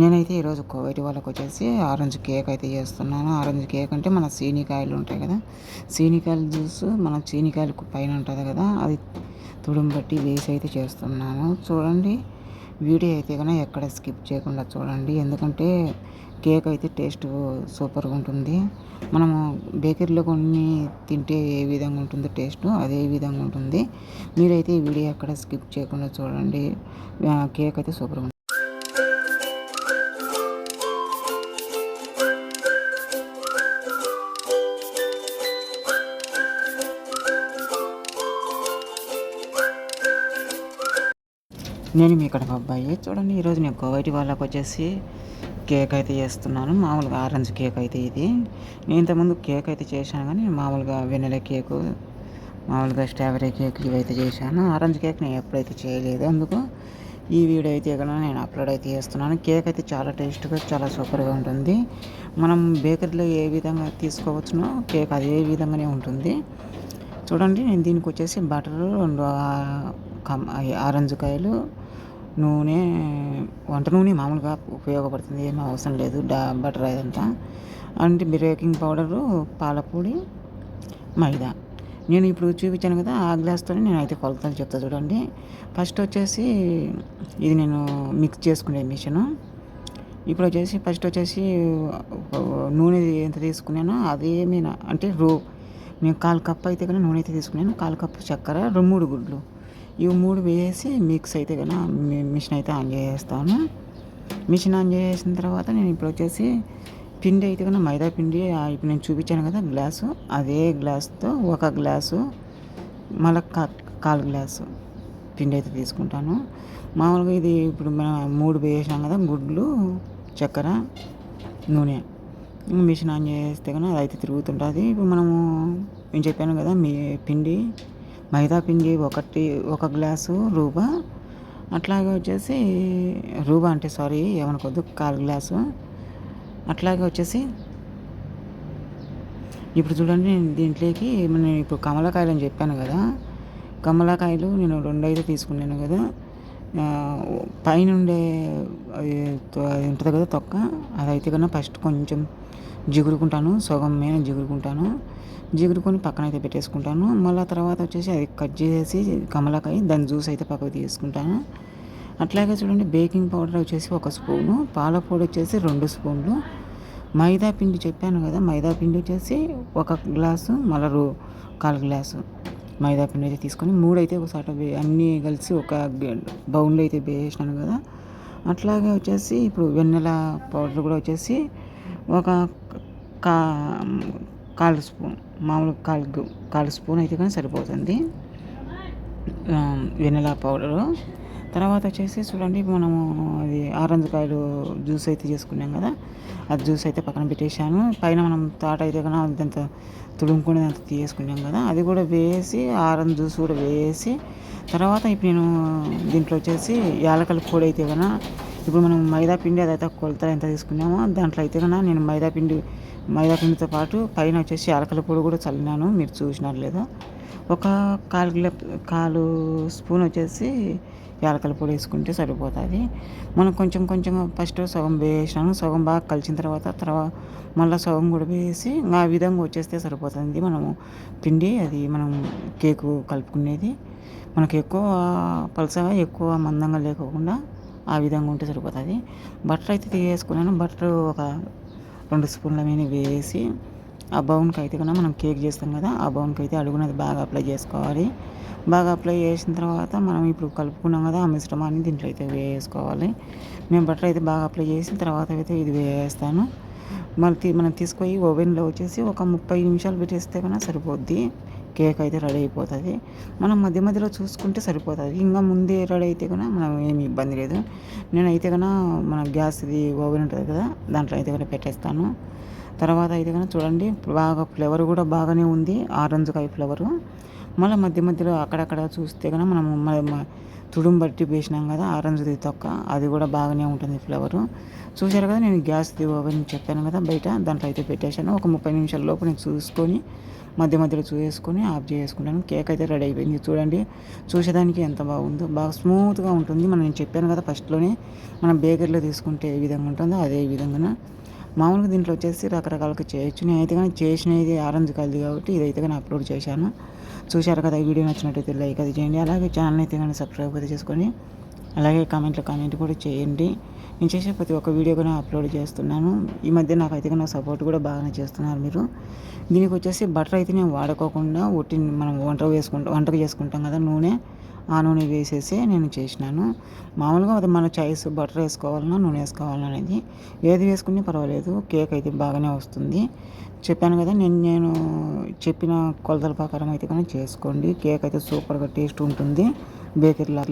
నేనైతే ఈరోజు కోవిడ్ వాళ్ళకి వచ్చేసి ఆరెంజ్ కేక్ అయితే చేస్తున్నాను. ఆరెంజ్ కేక్ అంటే మన సీనికాయలు ఉంటాయి కదా. సీనికాయలు జ్యూస్ మన చీనికాయలు పైన ఉంటుంది కదా. అది తుడుంబట్టి వేసి అయితే చేస్తున్నాను. చూడండి వీడియో అయితే కన్నా ఎక్కడ స్కిప్ చేయకుండా చూడండి. ఎందుకంటే కేక్ అయితే టేస్ట్ సూపర్గా ఉంటుంది. మనము బేకరీలో కొన్ని తింటే ఏ విధంగా ఉంటుందో టేస్ట్ అదే విధంగా ఉంటుంది. మీరైతే ఈ వీడియో ఎక్కడ స్కిప్ చేయకుండా చూడండి. కేక్ అయితే సూపర్గా నేను మీ ఇక్కడ అబ్బాయి. చూడండి ఈరోజు నేను కోవైటి వాళ్ళకి వచ్చేసి కేక్ అయితే చేస్తున్నాను. మామూలుగా ఆరెంజ్ కేక్ అయితే ఇది. నేను ఇంతకుముందు కేక్ అయితే చేశాను కానీ మామూలుగా వెన్నెల కేకు మామూలుగా స్ట్రాబెరీ కేక్ ఇవైతే చేశాను. ఆరెంజ్ కేక్ నేను ఎప్పుడైతే చేయలేదు అందుకు ఈ వీడియో అయితే ఇక్కడ నేను అప్లోడ్ అయితే చేస్తున్నాను. కేక్ అయితే చాలా టేస్ట్గా చాలా సూపర్గా ఉంటుంది. మనం బేకరీలో ఏ విధంగా తీసుకోవచ్చునో కేక్ అదే విధంగానే ఉంటుంది. చూడండి నేను దీనికి వచ్చేసి బటర్ రెండు ఆరెంజ్ కాయలు నూనె వంట నూనె మామూలుగా ఉపయోగపడుతుంది ఏమీ అవసరం లేదు డా బటర్ అదంతా అంటే బేకింగ్ పౌడరు పాలపొడి మైదా. నేను ఇప్పుడు చూపించాను కదా ఆ గ్లాస్తో నేను అయితే కొలతలు చెప్తా చూడండి. ఫస్ట్ వచ్చేసి ఇది నేను మిక్స్ చేసుకునే మిషను. ఇప్పుడు వచ్చేసి ఫస్ట్ వచ్చేసి నూనె ఎంత తీసుకున్నానో అదేమీ అంటే రో నేను కాలు కప్పు అయితే కానీ నూనె అయితే తీసుకున్నాను. కాలు కప్పు చక్కెర రెండు మూడు గుడ్లు. ఇవి మూడు వేసి మిక్స్ అయితే కన్నా మిషన్ అయితే ఆన్ చేస్తాను మిషన్ ఆన్ చేసిన తర్వాత నేను ఇప్పుడు వచ్చేసి పిండి అయితే కన్నా మైదా పిండి ఇప్పుడు నేను చూపించాను కదా గ్లాసు అదే గ్లాస్తో ఒక గ్లాసు మళ్ళీ కాలు గ్లాసు పిండి అయితే తీసుకుంటాను. మామూలుగా ఇది ఇప్పుడు మనం మూడు వేసాం కదా గుడ్లు చక్కెర నూనె. మిషన్ ఆన్ చేస్తే కన్నా అది అయితే తిరుగుతుంటుంది. ఇప్పుడు మనము నేను చెప్పాను కదా మీ పిండి మైదా పిండి ఒకటి ఒక గ్లాసు రూబా. అట్లాగే వచ్చేసి రూబా అంటే సారీ ఏమనుకోద్దు కాలు గ్లాసు. అట్లాగే వచ్చేసి ఇప్పుడు చూడండి నేను దీంట్లోకి నేను ఇప్పుడు కమలకాయలు అని చెప్పాను కదా. కమలకాయలు నేను రెండు అయితే తీసుకున్నాను కదా. పైన ఉండే అది ఉంటుంది కదా తొక్క అదైతే కన్నా ఫస్ట్ కొంచెం జిగురుకుంటాను సగం మీద జిగురుకుంటాను. జిగురుకొని పక్కన అయితే పెట్టేసుకుంటాను. మళ్ళీ తర్వాత వచ్చేసి అది కట్ చేసి కమలాకాయ దాని జ్యూస్ అయితే పక్కకు తీసుకుంటాను. అట్లాగే చూడండి బేకింగ్ పౌడర్ వచ్చేసి ఒక స్పూను పాల పొడి వచ్చేసి రెండు స్పూన్లు. మైదా పిండి చెప్పాను కదా మైదా పిండి వచ్చేసి ఒక గ్లాసు మళ్ళీ రో కాలు గ్లాసు. మైదా పిండి అయితే తీసుకొని మూడు అయితే ఒకసారి అన్నీ కలిసి ఒక బౌన్లో అయితే వేసినాను కదా. అట్లాగే వచ్చేసి ఇప్పుడు వెన్నెల పౌడర్ కూడా వచ్చేసి ఒక కా కాలు స్పూన్ మామూలు కాలు కాలు స్పూన్ అయితే కానీ సరిపోతుంది. Vanilla powder. తర్వాత వచ్చేసి చూడండి మనము అది ఆరెంజ్ కాయలు జ్యూస్ అయితే చేసుకున్నాం కదా. అది జ్యూస్ అయితే పక్కన పెట్టేశాను. పైన మనం తాట అయితే కన్నా అంత తుడుముకుని అంత తీసుకున్నాం కదా. అది కూడా వేసి ఆరెంజ్ జ్యూస్ కూడా వేసి తర్వాత ఇప్పుడు నేను దీంట్లో వచ్చేసి యాలకల పొడి అయితే కన్నా ఇప్పుడు మనం మైదా పిండి అదైతే కొలతలు ఎంత తీసుకున్నామో దాంట్లో అయితే కన్నా నేను మైదా పిండి మైదా పిండితో పాటు పైన వచ్చేసి యాలకల పొడి కూడా చల్లినాను. మీరు చూసినారు లేదా? ఒక కాలు కాలు స్పూన్ వచ్చేసి యాలకల పొడి వేసుకుంటే సరిపోతుంది. మనం కొంచెం కొంచెం ఫస్ట్ సగం వేసాను సగం బాగా కలిసిన తర్వాత తర్వాత మళ్ళీ సగం కూడా వేసి ఆ విధంగా వచ్చేస్తే సరిపోతుంది మనము పిండి. అది మనం కేకు కలుపుకునేది. మనకు ఎక్కువ పలసగా ఎక్కువ మందంగా లేకోకుండా ఆ విధంగా ఉంటే సరిపోతుంది. బటర్ అయితే తీసుకున్నాను బటర్ ఒక రెండు స్పూన్ల మీద వేసి ఆ బౌన్కి అయితే కన్నా మనం కేక్ చేస్తాం కదా ఆ బౌన్కి అయితే అడుగునది బాగా అప్లై చేసుకోవాలి. బాగా అప్లై చేసిన తర్వాత మనం ఇప్పుడు కలుపుకున్నాం కదా ఆ మిశ్రమాన్ని దీంట్లో అయితే వేసుకోవాలి నేను బటర్ అయితే బాగా అప్లై చేసిన తర్వాత అయితే ఇది వేస్తాను మళ్ళీ మనం తీసుకొని ఓవెన్లో వచ్చేసి ఒక ముప్పై నిమిషాలు పెట్టేస్తే కన్నా సరిపోద్ది. కేక్ అయితే రెడీ అయిపోతుంది. మనం మధ్య మధ్యలో చూసుకుంటే సరిపోతుంది. ఇంకా ముందే రెడీ అయితే కన్నా మనం ఏమి ఇబ్బంది లేదు. నేనైతే కన్నా మన గ్యాస్ది ఓవెన్ ఉంటుంది కదా దాంట్లో అయితే కన్నా పెట్టేస్తాను. తర్వాత అయితే చూడండి బాగా ఫ్లేవర్ కూడా బాగానే ఉంది ఆరెంజ్ కాయ ఫ్లేవరు మళ్ళీ మధ్య మధ్యలో అక్కడక్కడ చూస్తే కనుక మనం తుడుం బట్టి వేసినాం కదా ఆరెంజ్ది తొక్క అది కూడా బాగానే ఉంటుంది ఫ్లేవరు చూశారు కదా నేను గ్యాస్ అని చెప్పాను కదా బయట దాంట్లో అయితే పెట్టేశాను. ఒక ముప్పై నిమిషాల లోపు నేను చూసుకొని మధ్య మధ్యలో చూసుకొని ఆఫ్ చేసుకుంటాను కేక్ అయితే రెడీ అయిపోయింది చూడండి. చూసేదానికి ఎంత బాగుందో బాగా స్మూత్గా ఉంటుంది. మనం నేను చెప్పాను కదా ఫస్ట్లోనే మనం బేకరీలో తీసుకుంటే ఏ విధంగా ఉంటుందో అదే విధంగా మామూలుగా దీంట్లో వచ్చేసి రకరకాలుగా చేయొచ్చు. నేనైతే కానీ చేసినది ఆరెంజ్ కలిది కాబట్టి ఇదైతే కానీ అప్లోడ్ చేశాను. చూశారు కదా ఈ వీడియో నచ్చినట్టయితే లైక్ అది చేయండి. అలాగే ఛానల్ అయితే కానీ సబ్స్క్రైబ్ అయితే చేసుకొని అలాగే కామెంట్లో కామెంట్ కూడా చేయండి. నేను చేసే ప్రతి ఒక్క వీడియో కూడా అప్లోడ్ చేస్తున్నాను. ఈ మధ్య నాకు అయితే నా సపోర్ట్ కూడా బాగానే చేస్తున్నారు మీరు. దీనికి వచ్చేసి బటర్ అయితే నేను వాడుకోకుండా ఒట్టి మనం వంట వేసుకుంటాం వంటకు చేసుకుంటాం కదా నూనె. ఆ నూనె వేసేసి నేను చేసినాను. మామూలుగా అది మన చాయిస్ బటర్ వేసుకోవాలన్నా నూనె వేసుకోవాలన్నా అనేది. ఏది వేసుకుని పర్వాలేదు కేక్ అయితే బాగానే వస్తుంది. చెప్పాను కదా నేను నేను చెప్పిన కొలతల ప్రకారం అయితే కానీ చేసుకోండి. కేక్ అయితే సూపర్గా టేస్ట్ ఉంటుంది. బేకరీలో